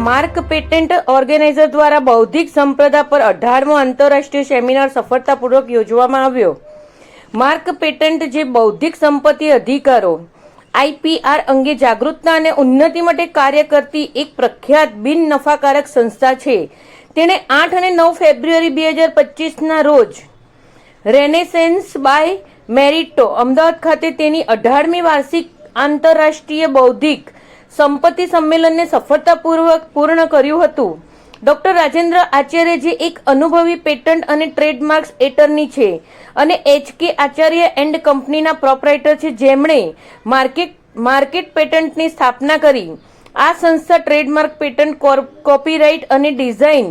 Mark patent organiser દ્વારા બૌદ્ધિક સંપદા પર અઢારમો આંતરરાષ્ટ્રીય સેમિનાર સફળતાપૂર્વક યોજવામાં આવ્યો. માર્ક પેટન્ટ જે બૌદ્ધિક સંપત્તિ અધિકારો આઈપીઆર અંગે જાગૃતતા અને ઉન્નતિ માટે કાર્ય કરતી એક પ્રખ્યાત બિન નફાકારક સંસ્થા છે. તેણે આઠ અને નવ ફેબ્રુઆરી બે હજાર પચીસના રોજ રેનેસેન્સ બાય મેરિટો અમદાવાદ ખાતે તેની અઢારમી વાર્ષિક આંતરરાષ્ટ્રીય બૌદ્ધિક સંપત્તિ સંમેલનને સફળતાપૂર્વક પૂર્ણ કર્યું હતું. ડોક્ટર રાજેન્દ્ર આચાર્ય જે એક અનુભવી પેટન્ટ અને ટ્રેડમાર્ક્સ એટર્ની છે અને એચકે આચાર્ય એન્ડ કંપનીના પ્રોપરાઇટર છે, જેમણે માર્કેટ માર્કેટ પેટન્ટની સ્થાપના કરી. આ સંસ્થા ટ્રેડમાર્ક પેટન્ટ કોપીરાઇટ અને ડિઝાઇન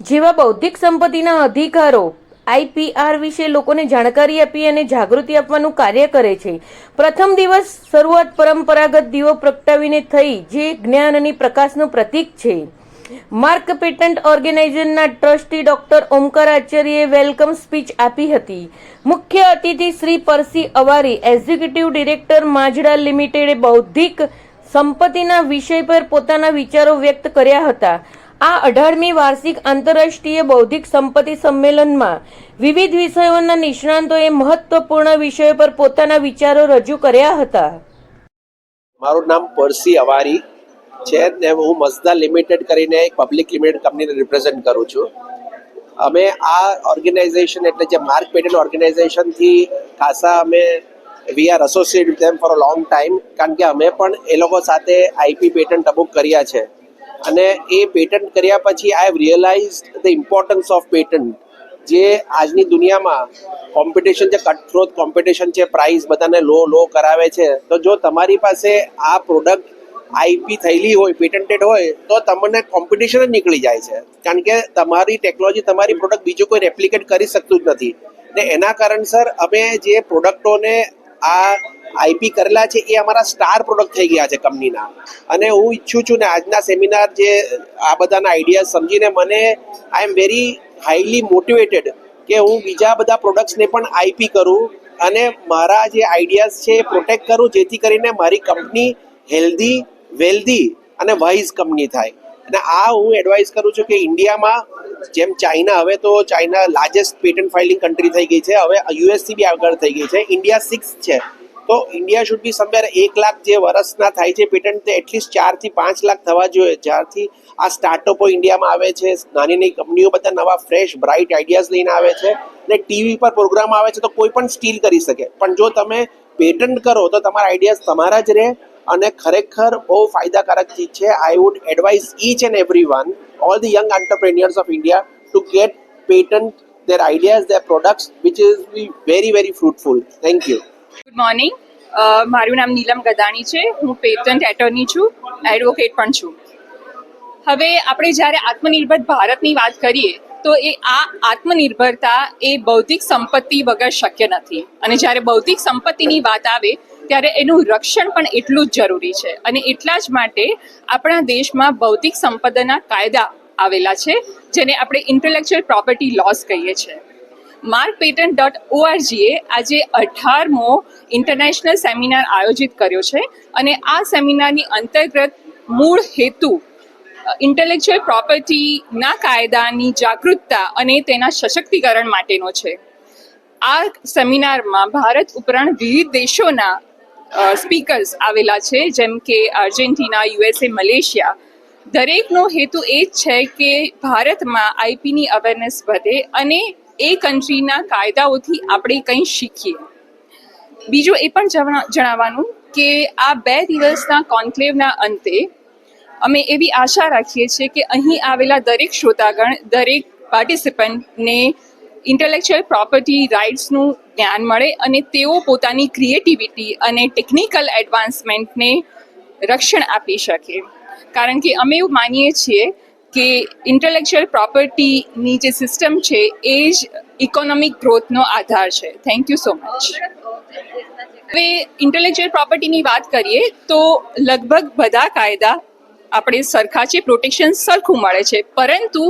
જેવા બૌદ્ધિક સંપત્તિના અધિકારો આઈપીઆર વિશે લોકોને જાણકારી આપી અને જાગૃતિ આપવાનું કાર્ય કરે છે. પ્રથમ દિવસ શરૂઆત પરંપરાગત દીવો પ્રગટાવીને થઈ, જે જ્ઞાન અને પ્રકાશનું પ્રતીક છે. માર્ક પેટન્ટ ઓર્ગેનાઇઝેશનના ટ્રસ્ટી ડોક્ટર ઓમકાર આચાર્યએ વેલકમ સ્પીચ આપી હતી. મુખ્ય અતિથિ Shri Percy Avari, executive director Mazda લિમિટેડે બૌદ્ધિક સંપત્તિના વિષય પર પોતાના વિચારો વ્યક્ત કર્યા હતા. આ અઢારમી વાર્ષિક આંતરરાષ્ટ્રીય બૌદ્ધિક સંપત્તિ સંમેલનમાં વિવિધ વિષયોના નિષ્ણાંતોએ મહત્વપૂર્ણ વિષયો પર પોતાના વિચારો રજૂ કર્યા હતા. મારું નામ પરસી અવારી છે ને હું મઝદા લિમિટેડ કરીને એક પબ્લિક લિમિટેડ કંપનીને રિપ્રેઝેન્ટ કરું છું. અમે આ ઓર્ગેનાઇઝેશન એટલે જે માર્ક પેટન ઓર્ગેનાઇઝેશનથી ખાસા અમે we are associate with them for a long time કારણ કે અમે પણ એ લોકો સાથે આઈપી પેટન્ટ અમુક કર્યા છે. અને એ પેટન્ટ કર્યા પછી I have realise the importance of patent જે આજની દુનિયામાં કોમ્પિટિશન જે કટથ્રોટ કોમ્પિટિશન છે પ્રાઇસ બધાને લો લો કરાવે છે. તો જો તમારી પાસે આ પ્રોડક્ટ આઈપી થયેલી હોય પેટન્ટેડ હોય, તો તમને કોમ્પિટિશન જ નીકળી જાય છે. કારણ કે તમારી ટેકનોલોજી તમારી પ્રોડક્ટ બીજું કોઈ રેપ્લિકેટ કરી શકતું જ નથી. ને એના કારણસર અમે જે પ્રોડક્ટોને આ આઈપી કરેલા છે એ અમારા સ્ટાર પ્રોડક્ટ થઈ ગયા છે કંપનીના. અને હું ઈચ્છું છું ને આજના સેમિનાર જે આ બધાના આઈડિયા સમજીને મને I am very highly motivated કે હું બીજા બધા પ્રોડક્ટ્સને પણ આઈપી કરું અને મારા જે આઈડિયાઝ છે એ પ્રોટેક્ટ કરું જેથી કરીને મારી કંપની હેલ્ધી, વેલ્ધી અને વાઇઝ કંપની થાય. અને આ હું એડવાઇસ કરું છું કે ઇન્ડિયામાં જેમ ચાઇના હવે તો China largest patent filing country થઈ ગઈ છે. હવે યુએસથી બી આગળ થઈ ગઈ છે. ઇન્ડિયા સિક્સ છે. તો ઇન્ડિયા શુડ બી સમવેર એક લાખ જે વર્ષના થાય છે પેટન્ટ તે એટલીસ્ટ ચારથી પાંચ લાખ થવા જોઈએ. જ્યારથી આ સ્ટાર્ટઅપો ઇન્ડિયામાં આવે છે. નાની નાની કંપનીઓ બધા નવા ફ્રેશ બ્રાઇટ આઈડિયાઝ લઈને આવે છે. ને ટીવી પર પ્રોગ્રામ આવે છે તો કોઈ પણ સ્ટીલ કરી શકે. પણ જો તમે પેટન્ટ કરો તો તમારા આઈડિયાઝ તમારા જ રહે. અને ખરેખર બહુ ફાયદાકારક ચીજ છે. I would advise each and every one all the young entrepreneurs of India to get patent their ideas, their products, which is very, very fruitful. Thank you. Good morning મારું નામ નીલમ ગદાણી છે. હું પેટન્ટ એટર્ની છું. Advocate પણ છું. હવે આપણે જ્યારે આત્મનિર્ભર ભારતની વાત કરીએ તો એ આ આત્મનિર્ભરતા એ બૌદ્ધિક સંપત્તિ વગર શક્ય નથી. અને જ્યારે બૌદ્ધિક સંપત્તિની વાત આવે ત્યારે એનું રક્ષણ પણ એટલું જ જરૂરી છે. અને એટલા જ માટે આપણા દેશમાં બૌદ્ધિક સંપદાના કાયદા આવેલા છે, જેને આપણે ઇન્ટેલેક્ચુઅલ પ્રોપર્ટી લોસ કહીએ છીએ માર્ક પેટન્ટ ડોટ ઓઆરજીએ આજે અઢારમો ઇન્ટરનેશનલ સેમિનાર આયોજિત કર્યો છે અને આ સેમિનારની અંતર્ગત મૂળ હેતુ ઇન્ટેલેક્ચુઅલ પ્રોપર્ટીના કાયદાની જાગૃતતા અને તેના સશક્તિકરણ માટેનો છે. આ સેમિનારમાં ભારત ઉપરાંત વિવિધ દેશોના સ્પીકર્સ આવેલા છે, જેમ કે આર્જેન્ટિના, યુએસએ, મલેશિયા. દરેકનો હેતુ એ જ છે કે ભારતમાં આઈપીની અવેરનેસ વધે અને એ કન્ટ્રીના કાયદાઓથી આપણે કંઈ શીખીએ. બીજું એ પણ જણાવવાનું કે આ બે દિવસના કોન્ક્લેવના અંતે અમે એવી આશા રાખીએ છીએ કે અહીં આવેલા દરેક શ્રોતાગણ, દરેક પાર્ટિસિપન્ટને ઇન્ટેલેક્ચુઅલ પ્રોપર્ટી રાઇટ્સનું જ્ઞાન મળે અને તેઓ પોતાની ક્રિએટિવિટી અને ટેકનિકલ એડવાન્સમેન્ટને રક્ષણ આપી શકે. કારણ કે અમે એવું માનીએ છીએ કે ઇન્ટેલેક્ચુઅલ પ્રોપર્ટીની જે સિસ્ટમ છે એ જ ઇકોનોમિક ગ્રોથનો આધાર છે. થેન્ક યુ સો મચ હવે ઇન્ટેલેક્ચુઅલ પ્રોપર્ટીની વાત કરીએ તો લગભગ બધા કાયદા આપણે સરખા છે પ્રોટેક્શન સરખું મળે છે. પરંતુ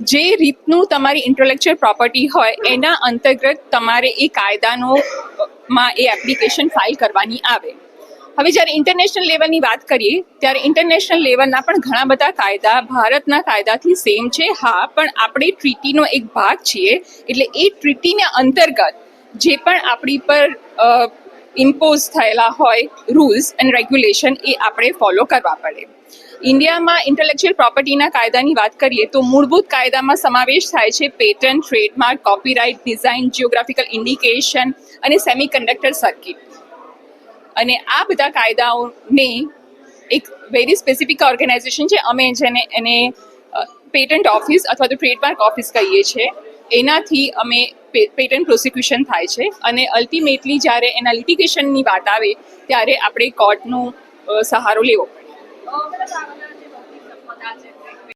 જે રીતનું તમારી ઇન્ટેલેક્ચુઅલ પ્રોપર્ટી હોય, એના અંતર્ગત તમારે એ કાયદાનો માં એ એપ્લિકેશન ફાઇલ કરવાની આવે. હવે જ્યારે ઇન્ટરનેશનલ લેવલની વાત કરીએ, ત્યારે ઇન્ટરનેશનલ લેવલના પણ ઘણા બધા કાયદા ભારતના કાયદાથી સેમ છે. હા, પણ આપણે ટ્રીટીનો એક ભાગ છીએ. એટલે એ ટ્રીટીના અંતર્ગત જે પણ આપણી પર ઇમ્પોઝ થયેલા હોય રૂલ્સ એન્ડ રેગ્યુલેશન એ આપણે ફોલો કરવા પડે. ઇન્ડિયામાં ઇન્ટેલેક્ચુઅલ પ્રોપર્ટીના કાયદાની વાત કરીએ તો મૂળભૂત કાયદામાં સમાવેશ થાય છે patent trademark copyright design geographical indication અને સેમિકન્ડક્ટર સર્કિટ અને આ બધા કાયદાઓને એક વેરી સ્પેસિફિક ઓર્ગેનાઇઝેશન છે અમે જેને એને પેટન્ટ ઓફિસ અથવા તો ટ્રેડમાર્ક ઓફિસ કહીએ છીએ. એનાથી અમે પેટન્ટ પ્રોસિક્યુશન થાય છે અને અલ્ટિમેટલી જ્યારે એના લિટિગેશનની વાત આવે, ત્યારે આપણે કોર્ટનો સહારો લેવો પડે.